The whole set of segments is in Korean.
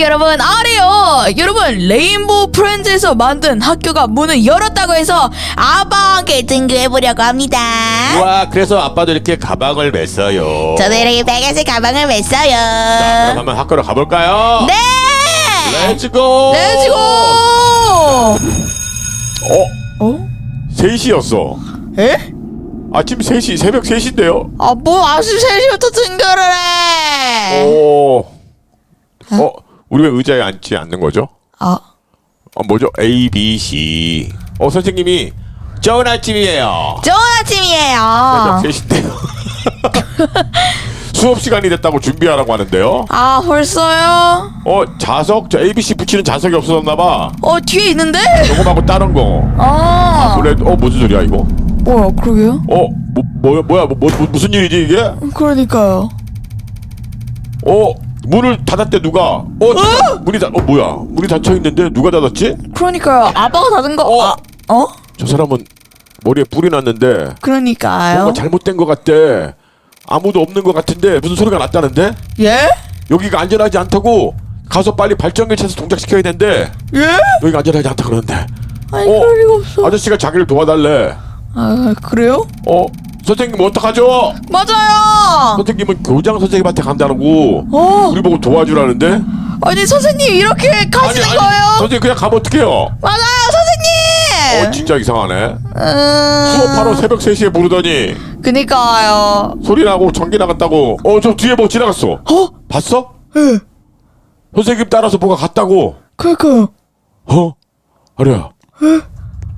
여러분 아래요. 여러분 레인보우 프렌즈에서 만든 학교가 문을 열었다고 해서 함께 등교해보려고 합니다. 와 그래서 아빠도 이렇게 가방을 맸어요. 저도 이렇게 빨간색 가방을 자 그럼 맸어요 한번 학교로 가볼까요? 네! 렛츠고 렛츠고 어? 어? 3시였어. 에? 아침 3시 새벽 3시인데요. 아뭐 아침 3시부터 등교를 해? 오. 어? 우리 왜 의자에 앉지 않는 거죠? 아, 어, 뭐죠? A, B, C 어 선생님이 좋은 아침이에요 좋은 아침이에요 새벽 3시인데요 수업 시간이 됐다고 준비하라고 하는데요 아 벌써요? 어 자석? 저 A, B, C 붙이는 자석이 없어졌나 봐 어 뒤에 있는데? 요거 말고 다른 거아 원래 어 무슨 소리야 이거 뭐야 그러게요? 어 뭐, 뭐야 뭐야 뭐, 뭐, 무슨 일이지 이게 그러니까요 어 문을 닫았대 누가. 어, 잠깐, 문이 닫 어 뭐야? 문이 닫혀 있는데 누가 닫았지? 그러니까요. 아빠가 닫은 거 어. 아, 어? 저 사람은 머리에 뿔이 났는데 그러니까요. 뭔가 잘못된 것 같대. 아무도 없는 것 같은데 무슨 소리가 났다는데? 예? 여기가 안전하지 않다고 가서 빨리 발전기 쳐서 동작시켜야 된대. 예? 여기가 안전하지 않다 그러는데. 아니 어. 그럴 리가 없어. 아저씨가 자기를 도와달래. 아 그래요? 어 선생님 어떡하죠? 맞아요. 선생님은 교장 선생님한테 간다고 어. 우리 보고 도와주라는데? 아니 선생님 이렇게 가시는 거예요? 선생님 그냥 가면 어떡해요? 맞아요 선생님. 어 진짜 이상하네. 음... 수업하러 새벽 3시에 부르더니 그니까요. 소리 나고 전기 나갔다고. 어 저 뒤에 뭐 지나갔어. 어? 봤어? 예. 선생님 따라서 뭐가 갔다고. 그니까요. 어? 아니야.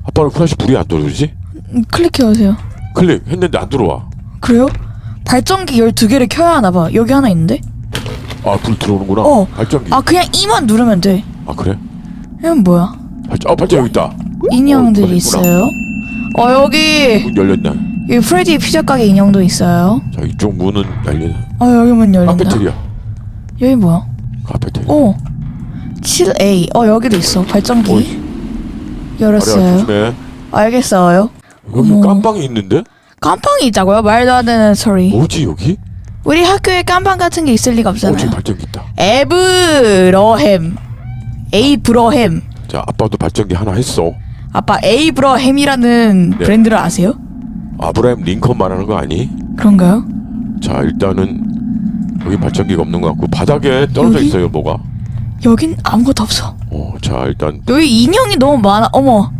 아빠는 플래시 불이 안 들어오지? 음, 클릭해 보세요 클릭 했는데 안 들어와. 그래요? 발전기 12개를 켜야 하나 봐. 여기 하나 있는데? 아 불 들어오는구나. 어. 발전기. 아 아, 그냥 이만 누르면 돼. 그래? 이건 뭐야? 발전, 어 발전 여기 있다. 인형들이 어, 있구나. 있어요? 어 여기. 문 열렸네. 여기 프레디 피자 가게 인형도 있어요. 자 이쪽 문은 열리네. 어 여기 문 열린다. 카페테리아 여기 뭐야? 카페테리아 어 7A 어 여기도 있어. 발전기. 열었어요. 조심해. 알겠어요 여기 어머. 깜빵이 있는데? 깜빵이 있다고요? 말도 안 되는 소리 뭐지 여기? 우리 학교에 깜빵 같은 게 있을 리가 어 없잖아요 지금 발전기 있다 에브러햄 에이브러햄 자 아빠도 발전기 하나 했어 아빠 에이브러햄이라는 네. 브랜드를 아세요? 아브라함 링컨 말하는 거 아니? 그런가요? 자 일단은 여기 발전기가 없는 것 같고 바닥에 떨어져 여기? 있어요 뭐가 여긴 아무것도 없어 어자 일단 여기 인형이 너무 많아 어머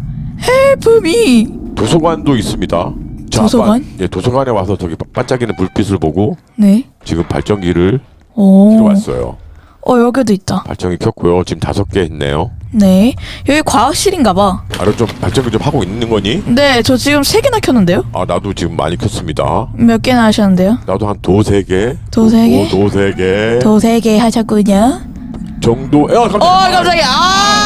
헬프미 도서관도 있습니다 자, 도서관? 예, 도서관에 와서 저기 바- 반짝이는 불빛을 보고 네 지금 발전기를 오. 들어왔어요 어 여기도 있다 발전기 켰고요 지금 다섯 개 했네요 네 여기 과학실인가 봐 아래 좀 발전기 좀 하고 있는 거니? 네, 저 지금 세 개나 켰는데요? 아 나도 지금 많이 켰습니다 몇 개나 하셨는데요? 나도 한 도세 개 도세 개? 도세 개더세개 하셨군요. 정도 어 어, 깜짝이야 깜짝이야. 아,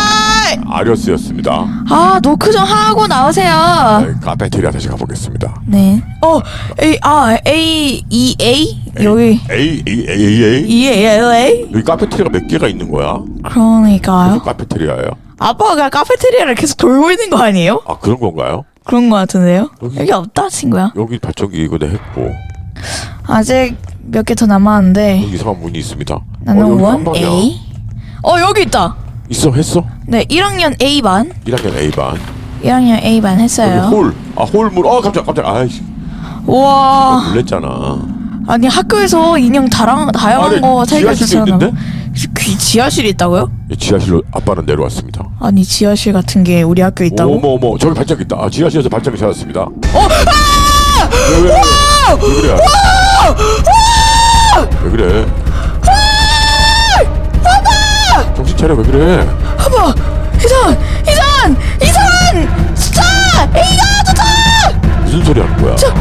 아리어스였습니다 아 노크 좀 하고 나오세요. 네, 카페테리아 다시 가보겠습니다 네. 어, A, 아, A, E, A? 여기. A A A A E, A, L, A? 여기 카페테리아가 몇 개가 있는 거야? 그러니까요. 카페테리아예요? 아빠가 카페테리아를 계속 돌고 있는 거 아니에요? 아 그런 건가요? 그런 거 같은데요? 여기- 여기 없다, 친구야. 여기 발전기 이거 내 했고 아직 몇 개 더 남았는데. 여기 이상한 문이 있습니다. 나는 어, 원. A. 어, 여기 있다. 있어 했어? 네, 1학년 A반. 1학년 A 반. 1학년 A반 여기 했어요. 홀. 아 홀물. 어 깜짝 깜짝. 아이씨. 우와. 놀랬잖아. 아니 학교에서 인형 다랑 다양한 아니, 거 살게 지하실도 주잖아. 있는데? 귀 지하실이 있다고요? 이 지하실로 아빠는 내려왔습니다. 아니 지하실 같은 게 우리 학교에 있다고? 어머 어머 저기 발전기 있다. 아, 지하실에서 발전기 찾았습니다. 어? 왜, 왜, 왜, 왜 그래? 왜 그래? 정신 차려 왜 그래? 아빠 이산 이산 이산 숫자 A가 좋다 무슨 소리 하는 거야? 숫자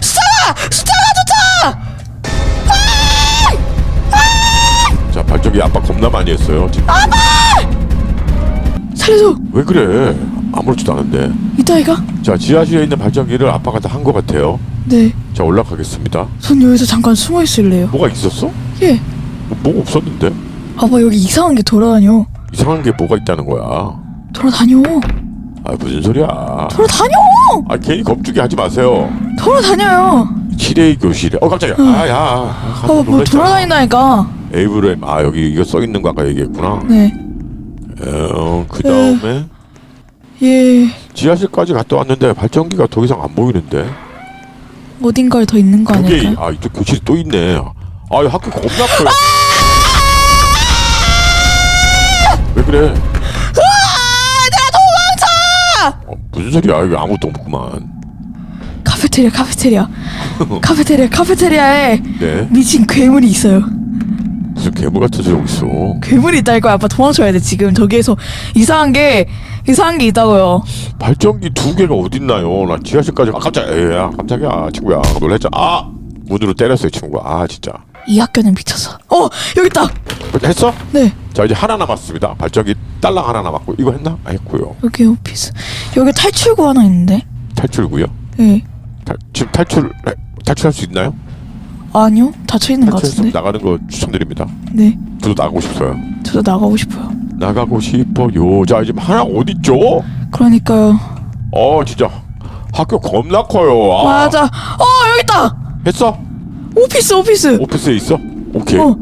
숫자가 숫자가 좋다 자 발전기 아빠 겁나 많이 했어요. 지금. 살려줘 왜 그래? 아무렇지도 않은데. 이따 이가 자 지하실에 있는 발전기를 아빠가 다 한 것 같아요. 네전 자 올라가겠습니다. 여기서 잠깐 숨어 있을래요 뭐가 있었어? 예 뭐, 뭐 없었는데? 아빠 여기 이상한 게 돌아다녀 이상한 게 뭐가 있다는 거야? 돌아다녀 아 무슨 소리야? 돌아다녀 아 괜히 겁주게 하지 마세요. 돌아다녀요 7A 교실에 어 깜짝이야. 아야. 아빠 뭐 돌아다닌다니까 에이브램 아 여기 이거 써 있는 거 아까 얘기했구나. 네. 어, 그 다음에 예. 지하실까지 갔다 왔는데 발전기가 더 이상 안 보이는데. 어딘가에 더 있는 거 여기 아닐까요? 아 이쪽 교실이 또 있네. 아이 학교 겁나 커요. 왜 그래? 아, 내가 도망쳐! 어, 무슨 소리야? 여기 아무것도 없구만. 카페테리아, 카페테리아. 카페테리아, 카페테리아에 네. 미친 괴물이 있어요. 무슨 괴물 같은 소리 하고 있어. 괴물이 있다니까 아빠 도망쳐야 돼 지금 저기에서 이상한 게 이상한 게 있다고요. 발전기 두 개가 어딨나요? 나 지하실까지 아 깜짝 에야 깜짝이야 친구야 놀랬잖아. 아 문으로 때렸어요 친구가. 아 진짜. 이 학교는 미쳤어. 어 여기 있다. 했어? 네 자 이제 하나 남았습니다. 발전기 딸랑 하나 남았고 이거 했나? 아 했고요. 여기 오피스 여기 탈출구 하나 있는데. 탈출구요. 네 탈, 지금 탈출 해- 탈출할 수 있나요? 아니요 닫혀 있는 것 탈출해서 같은데. 나가는 거 추천드립니다. 네 저도 나가고 싶어요. 저도 나가고 싶어요. 나가고 싶어요. 자 지금 하나 어딨죠? 그러니까요. 어 진짜 학교 겁나 커요. 아, 맞아. 어 여기 있다. 했어? 오피스 오피스. 오피스에 있어? 오케이. 어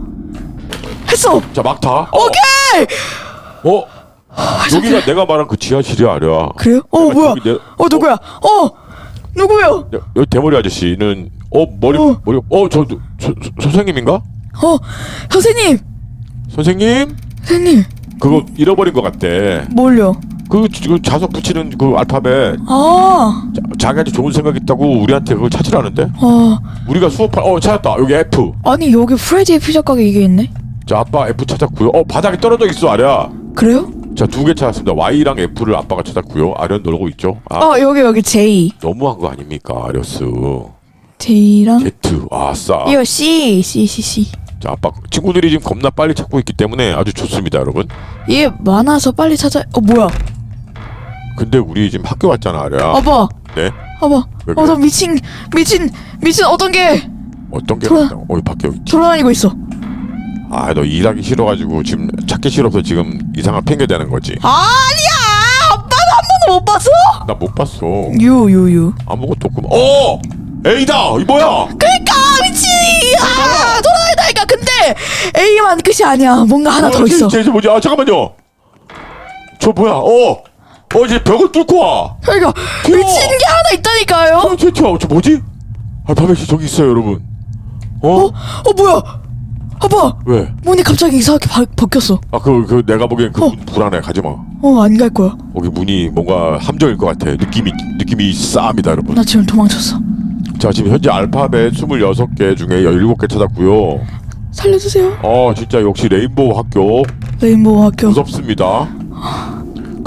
했어. 자 막타. 오케이. 어? 여기가 내가 말한 그 지하실이야 아려. 그래요? 어 내가 뭐야? 저기 내- 어 누구야? 어 누구요? 여- 여기 대머리 아저씨는 어 머리 어. 머리 어저 선생님인가? 어 선생님 선생님 선생님 그거 잃어버린 것 같대. 뭘요? 그 지금 자석 붙이는 그 알파벳. 아. 자, 자기한테 좋은 생각 있다고 우리한테 그걸 찾으라는데? 어. 우리가 수업할 어 찾았다. 여기 F. 아니 여기 프레디의 피자 가게 이게 있네? 자 아빠 F 찾았고요. 어 바닥에 떨어져 있어 아랴. 그래요? 자두 개 찾았습니다. Y랑 F를 아빠가 찾았고요. 아련 놀고 있죠? 아. 어 여기 여기 J. 너무한 거 아닙니까 아려스? J랑? Z. 아싸. 이거 C C C C. 자 아빠 친구들이 지금 겁나 빨리 찾고 있기 때문에 아주 좋습니다 여러분. 얘 많아서 빨리 찾아 어 뭐야 근데 우리 지금 학교 왔잖아 아랴 아빠. 네? 아빠. 왜 어나 그래? 미친 미친 미친 어떤 게? 어떤 게 돌아- 맞다고? 어 밖에 여기 돌아다니고 있어. 아 너 일하기 싫어가지고 지금 찾기 싫어서 지금 이상한 핑계 대는 거지. 아니야! 아빠는 한 번도 못 봤어? 나 못 봤어. 유유 유. 아무것도 없구만 어! A다! 이 뭐야? 그니까 미친! 아 돌아다니다니까. 근데 A만 끝이 아니야. 뭔가 하나 더 있어. 쟤, 쟤 뭐지? 아 잠깐만요. 저 뭐야? 어 어 이제 벽을 뚫고 와. 그러니까 귀여워. 미친 게 하나 있다니까요? 어, 저, 저, 저 뭐지? 알파벳이 저기 있어요 여러분. 어? 어? 어 뭐야? 아빠! 왜? 문이 갑자기 이상하게 바, 바뀌었어. 아그 그 내가 보기엔 그 어. 문 불안해. 가지 마. 어 안 갈 거야. 거기 문이 뭔가 함정일 것 같아. 느낌이 느낌이 싸합니다 여러분. 나 지금 도망쳤어. 자 지금 현재 알파벳 26개 중에 17개 찾았고요. 살려주세요. 어 진짜 역시 레인보우 학교. 레인보우 학교. 무섭습니다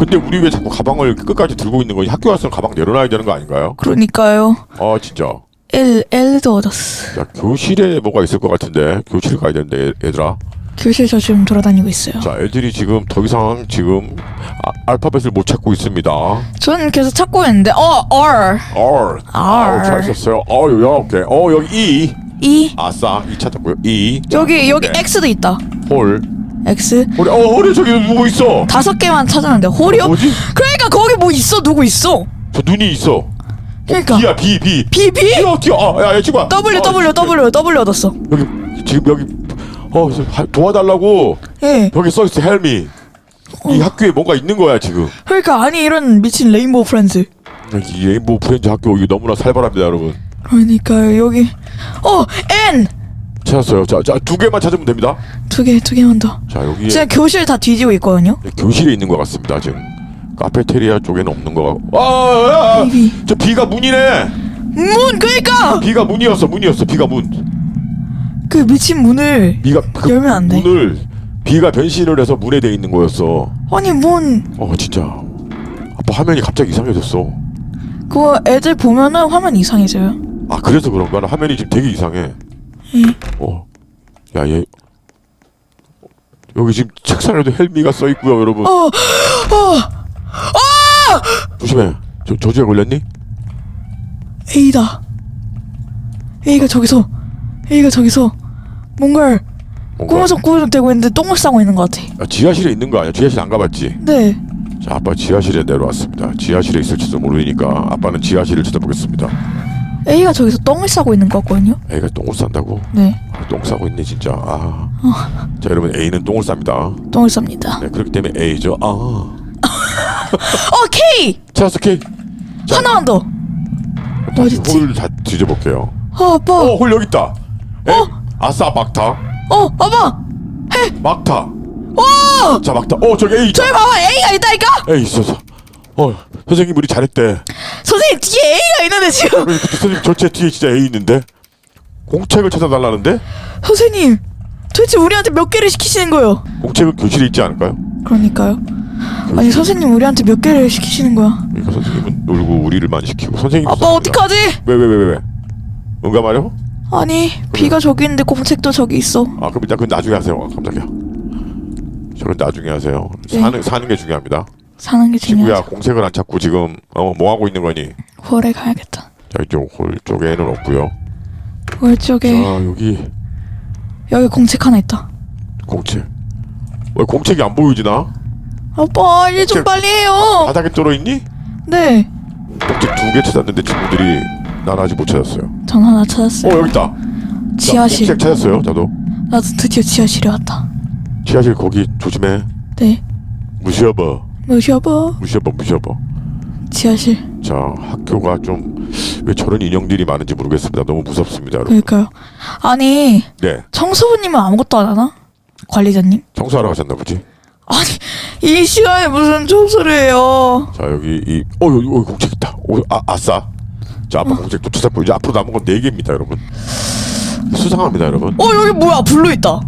근데 우리 왜 자꾸 가방을 끝까지 들고 있는 거지? 학교 왔으면 가방 내려놔야 되는 거 아닌가요? 그러니까요. 아 진짜. L L도 얻었어. 야 교실에 뭐가 있을 것 같은데? 교실 가야 되는데 애- 얘들아? 교실 저 지금 돌아다니고 있어요. 자 애들이 지금 더 이상 지금 아, 알파벳을 못 찾고 있습니다. 저는 계속 찾고 있는데 어 R. R. 아우 잘 썼어요. 어 여기 오케이. 어 여기 E. E. 아싸 E 찾았고요. E. 여기 여기 네. X도 있다. 홀 X? 홀이 어 홀에 저기 누구 있어? 다섯 개만 찾았는데 홀이요? 뭐지? 그러니까 거기 뭐 있어? 누구 있어? 저 눈이 있어. 어, 그러니까. B야 B B. B B? 뛰어 뛰어 아야 친구야 W 어, W W W 얻었어. 여기 지금 여기 어 저, 하- 도와달라고. 예. 벽에 써 있어 헬미 이 학교에 뭔가 있는 거야 지금. 그러니까 아니 이런 미친 레인보우 프렌즈. 이 레인보우 프렌즈 학교 여기 너무나 살벌합니다 여러분. 그러니까요 여기. 어 N 찾았어요. 자 자 두 개만 찾으면 됩니다. 두 개 두 개만 더. 자 여기 지금 교실 다 뒤지고 있거든요? 교실에 있는 것 같습니다 지금. 카페테리아 쪽에는 없는 거 같고. 아저 B B가 문이네! 문! 그러니까! B가 문이었어 문이었어 B가 문. 그 미친 문을 B가 그 열면 안 돼. 문을 B가 변신을 해서 문에 돼 있는 거였어. 아니 문! 어 진짜. 아빠 화면이 갑자기 이상해졌어. 그거 애들 보면은 화면 이상해져요? 아 그래서 그런가? 나 화면이 지금 되게 이상해. 예. 어 야 얘 여기 지금 책상에도 헬미가 써 있고요 여러분 어, 어, 조심해 저, 저주에 걸렸니? A다. A가 저기서, A가 저기서 뭔가를 뭔가 꾸며서 꾸며서 대고 있는데 똥을 싸고 있는 것 같아. 아, 지하실에 있는 거 아니야? 지하실 안 가봤지? 네. 자 아빠 지하실에 내려왔습니다 지하실에 있을지도 모르니까 아빠는 지하실을 찾아보겠습니다 A가 저기서 똥을 싸고 있는 것 같거든요. A가 똥을 싼다고? 네, 아, 똥 싸고 있네 진짜. 아. 자 여러분 A는 똥을 쌉니다. 똥을 쌉니다. 네, 그렇기 때문에 A죠. 아. 어, K 찾았어 K. 자, 하나만 더. 다시 어딨지? 홀을 다 뒤져볼게요. 어, 아빠. 어, 홀 여기 있다. 에? 아싸 막타. 어, 아빠. 막타. 어, 자 막타. 어 저기 A 있다. 저기 봐봐, A가 있다니까. A 있어서. 어 선생님 우리 잘했대. 있는데 지금. 그래, 그때 선생님 절제 뒤에 진짜 A 있는데 공책을 찾아달라는데 선생님, 도대체 우리한테 몇 개를 시키시는 거예요? 공책은 교실에 있지 않을까요? 그러니까요. 아니 선생님 우리한테 몇 개를 시키시는 거야? 그러니까 선생님은 놀고 우리를 많이 시키고 선생님 아빠 어떡하지? 왜왜 왜 왜 왜? 응가 말이요? 아니 비가 저기 있는데 공책도 저기 있어. 아 그럼 일단 그 나중에 하세요. 아, 깜짝이야. 저는 나중에 하세요. 네. 사는 사는 게 중요합니다. 사는 게 친구야 중요하죠. 공책을 안 찾고 지금 어 뭐 하고 있는 거니? 홀에 가야겠다. 자 이쪽 홀 쪽에는 없고요. 홀 쪽에 자 여기 여기 공책 하나 있다. 공책. 왜 공책이 안 보이지 나? 아빠 일 좀 공책. 빨리 해요. 바닥에 떨어 있니? 네, 공책 두 개 찾았는데 친구들이 난 아직 못 찾았어요. 전 하나 어 찾았어요. 여기 있다. 자, 지하실. 공책 찾았어요. 저도 나도 드디어 지하실에 왔다. 지하실 거기 조심해. 네, 무시어버 무셔봐. 무시어버 무시어버. 지하실. 자 학교가 좀 왜 저런 인형들이 많은지 모르겠습니다. 너무 무섭습니다, 여러분. 그러니까요. 아니 네 청소부님은 아무것도 안 하나? 관리자님? 청소하러 가셨나 보지. 아니 이 시간에 무슨 청소를 해요? 자 여기 이어 여기, 여기 공책 있다. 오, 아 아싸. 자 아빠 공책 또 찾았고 이제 앞으로 남은 건 네 개입니다, 여러분. 수상합니다, 여러분. 어 여기 뭐야 블루 있다.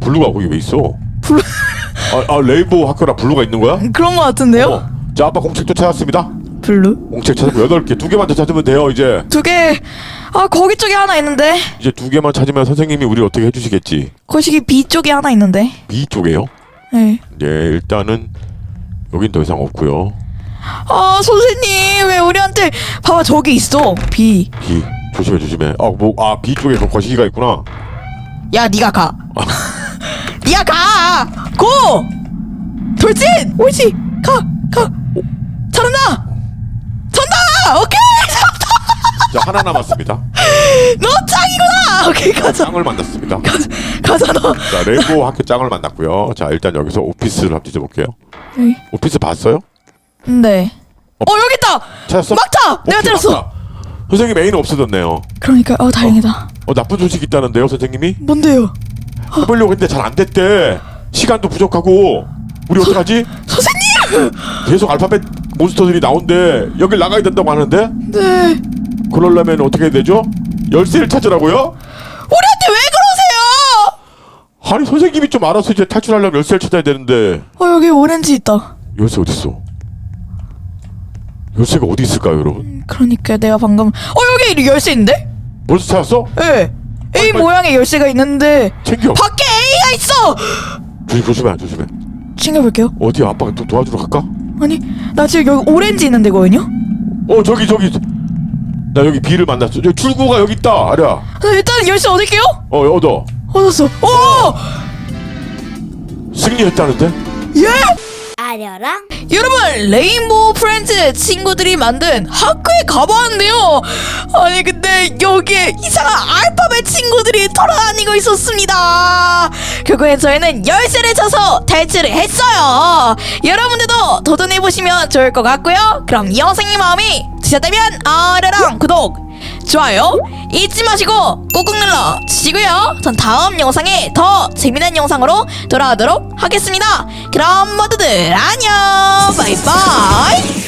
블루가 거기 왜 있어? 블루 아, 아 레인보우 학교라 블루가 있는 거야? 그런 거 같은데요? 어. 자 아빠 공책도 찾았습니다. 블루 공책 찾았고 여덟 개, 두 개만 더 찾으면 돼요. 이제 두 개. 아 거기 쪽에 하나 있는데 이제 두 개만 찾으면 선생님이 우리 어떻게 해주시겠지? 거시기 B 쪽에 하나 있는데. B 쪽에요? 네. 예, 일단은 여긴 더 이상 없고요. 아 선생님 왜 우리한테 봐봐 저기 있어 B. B 조심해 조심해. 아뭐아 B 쪽에 그 거시기가 있구나. 야 네가 가. 네가 가. 고. 돌진. 옳지. 가 가. 잘한다. 전다. 오케이. 자 하나 남았습니다. 너 짱이구나. 오케이 가자. 짱을 만났습니다. 가자 너. 자 레인보우 학교 짱을 만났고요. 자 일단 여기서 오피스를 한번 뒤져볼게요. 여기. 오피스 봤어요? 네. 어 여기 있다. 찾았어? 막타. 내가 오케이, 때렸어. 막타. 선생님 A는 없어졌네요. 그러니까 어 다행이다. 어 나쁜 소식 있다는데요, 선생님이? 뭔데요? 해보려고 했는데 잘 안 됐대. 시간도 부족하고 우리 어떡하지? 선생님. 계속 알파벳 몬스터들이 나온대. 여길 나가야 된다고 하는데 네. 그러려면 어떻게 해야 되죠? 열쇠를 찾으라고요? 우리한테 왜 그러세요? 아니 선생님이 좀 알아서 이제 탈출하려면 열쇠를 찾아야 되는데 어 여기 오렌지 있다. 열쇠 어딨어? 열쇠가 어디 있을까요, 여러분? 그러니까 내가 방금 어 여기 열쇠 있는데? 벌써 찾았어? 예. A 빨리. 모양의 열쇠가 있는데 챙겨. 밖에 A가 있어. 조심 조심해, 조심해. 챙겨볼게요. 어디야? 아빠가 또 도와주러 갈까? 아니 나 지금 여기 오렌지 있는 데 거든요. 어 저기 저기 나 여기 B를 만났어. 저기 출구가 여기 있다, 아랴. 일단 열쇠 얻을게요. 어 얻어. 얻었어. 오 승리했다는데? 예. 아려랑 여러분 레인보우 프렌즈 친구들이 만든 학교에 가봤는데요 아니 여기에 이상한 알파벳 친구들이 돌아다니고 있었습니다. 결국엔 저희는 열쇠를 쳐서 탈출을 했어요. 여러분들도 도전해보시면 좋을 것 같고요. 그럼 이 영상의 마음이 드셨다면 아래랑 구독 좋아요 잊지 마시고 꾹꾹 눌러 주시고요. 전 다음 영상에 더 재미난 영상으로 돌아오도록 하겠습니다. 그럼 모두들 안녕. 바이바이